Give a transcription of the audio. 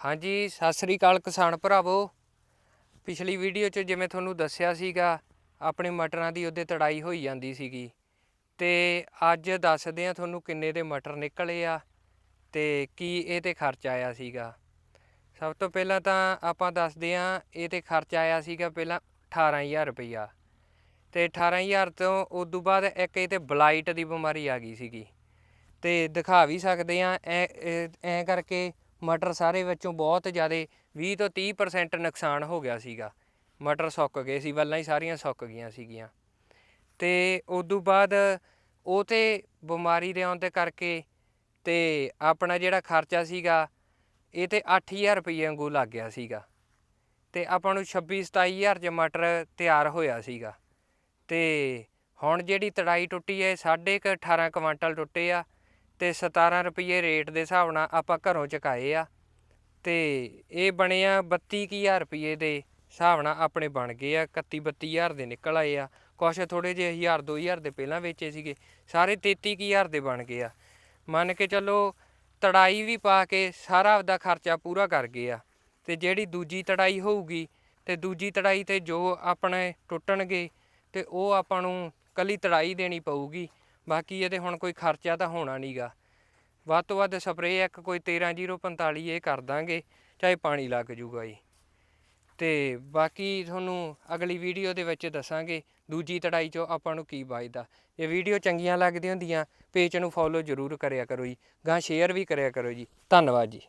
ਹਾਂਜੀ, ਸਤਿ ਸ੍ਰੀ ਅਕਾਲ ਕਿਸਾਨ ਭਰਾਵੋ। ਪਿਛਲੀ ਵੀਡੀਓ 'ਚ ਜਿਵੇਂ ਤੁਹਾਨੂੰ ਦੱਸਿਆ ਸੀਗਾ, ਆਪਣੇ ਮਟਰਾਂ ਦੀ ਉਹਦੇ ਤੜਾਈ ਹੋਈ ਜਾਂਦੀ ਸੀਗੀ। ਤੇ ਅੱਜ ਦੱਸਦੇ ਆ ਤੁਹਾਨੂੰ ਕਿੰਨੇ ਦੇ ਮਟਰ ਨਿਕਲੇ ਆ ਤੇ ਕੀ ਇਹ ਤੇ ਖਰਚ ਆਇਆ ਸੀਗਾ। ਸਭ ਤੋਂ ਪਹਿਲਾਂ ਤਾਂ ਆਪਾਂ ਦੱਸਦੇ ਆ ਇਹ ਤੇ ਖਰਚ ਆਇਆ ਸੀਗਾ ਪਹਿਲਾਂ 18000 ਰੁਪਈਆ। ਤੇ 18000 ਤੋਂ ਉਦੋਂ ਬਾਅਦ ਇੱਕ ਇਹ ਤੇ ਬਲਾਈਟ ਦੀ ਬਿਮਾਰੀ ਆ ਗਈ ਸੀਗੀ। ਤੇ ਦਿਖਾ ਵੀ ਸਕਦੇ ਆ ਐ ਐ ਕਰਕੇ ਮਟਰ ਸਾਰੇ ਵਿੱਚੋਂ ਬਹੁਤ ਜ਼ਿਆਦਾ 20 ਤੋਂ 30% ਨੁਕਸਾਨ ਹੋ ਗਿਆ ਸੀਗਾ। ਮਟਰ ਸੁੱਕ ਗਏ ਸੀ, ਵੱਲਾਂ ਹੀ ਸਾਰੀਆਂ ਸੁੱਕ ਗਈਆਂ ਸੀਗੀਆਂ। ਤੇ ਉਦੋਂ ਬਾਅਦ ਉਹ ਤੇ ਬਿਮਾਰੀ ਦੇ ਆਉਣ ਦੇ ਕਰਕੇ ਤੇ ਆਪਣਾ ਜਿਹੜਾ ਖਰਚਾ ਸੀਗਾ, ਇਹ ਤੇ 8000 ਰੁਪਏ ਵਾਂਗੂ ਲੱਗ ਗਿਆ ਸੀਗਾ। ਤੇ ਆਪਾਂ ਨੂੰ 26 27000 ਚ ਮਟਰ ਤਿਆਰ ਹੋਇਆ ਸੀਗਾ। ਤੇ ਹੁਣ ਜਿਹੜੀ ਤੜਾਈ ਟੁੱਟੀ ਹੈ, ਸਾਢੇ ਕੁ 18 ਕੁਆਂਟਲ ਟੁੱਟੇ ਆ। ਤੇ 17 ਰੁਪਏ ਰੇਟ ਦੇ ਹਿਸਾਬ ਨਾਲ ਆਪਾਂ ਘਰੋਂ ਚੁਕਾਏ ਆ। ਤੇ ਇਹ ਬਣੇ ਬਣਿਆ 32000 ਰੁਪਏ ਦੇ ਹਿਸਾਬ ਨਾਲ ਆਪਣੇ ਬਣ ਗਏ ਆ 31 32000 ਦੇ ਨਿਕਲ ਆਏ ਆ। ਕੁਛ ਥੋੜੇ ਜਿਹੇ 1000 2000 ਦੇ ਪਹਿਲਾਂ ਵੇਚੇ ਸੀਗੇ, ਸਾਰੇ 33000 ਦੇ ਬਣ ਗਏ ਆ। ਮੰਨ ਕੇ ਚੱਲੋ ਤੜਾਈ ਵੀ ਪਾ ਕੇ ਸਾਰਾ ਆਪਦਾ ਖਰਚਾ ਪੂਰਾ ਕਰ ਗਏ ਆ। ਤੇ ਜਿਹੜੀ ਦੂਜੀ ਤੜਾਈ ਹੋਊਗੀ ਤੇ ਦੂਜੀ ਤੜਾਈ ਤੇ ਜੋ ਆਪਣੇ ਟੁੱਟਣਗੇ ਤੇ ਉਹ ਆਪਾਂ ਨੂੰ ਕੱਲੀ ਤੜਾਈ ਦੇਣੀ ਪਊਗੀ। ਬਾਕੀ ਇਹਦੇ ਹੁਣ ਕੋਈ ਖਰਚਾ ਤਾਂ ਹੋਣਾ ਨਹੀਂਗਾ ਵੱਧ ਤੋਂ ਵੱਧ ਸਪਰੇਅ ਇੱਕ ਕੋਈ 13045 ਇਹ ਕਰ ਦਾਂਗੇ, ਚਾਹੇ ਪਾਣੀ ਲੱਗ ਜੂਗਾ ਜੀ। ਤੇ ਬਾਕੀ ਤੁਹਾਨੂੰ ਅਗਲੀ ਵੀਡੀਓ ਦੇ ਵਿੱਚ ਦੱਸਾਂਗੇ, ਦੂਜੀ ਤੜਾਈ 'ਚੋਂ ਆਪਾਂ ਨੂੰ ਕੀ ਵਾਜਦਾ। ਇਹ ਵੀਡੀਓ ਚੰਗੀਆਂ ਲੱਗਦੀਆਂ ਹੁੰਦੀਆਂ, ਪੇਜ ਨੂੰ ਫੋਲੋ ਜ਼ਰੂਰ ਕਰਿਆ ਕਰੋ ਜੀ ਗਾਂ ਸ਼ੇਅਰ ਵੀ ਕਰਿਆ ਕਰੋ ਜੀ। ਧੰਨਵਾਦ ਜੀ।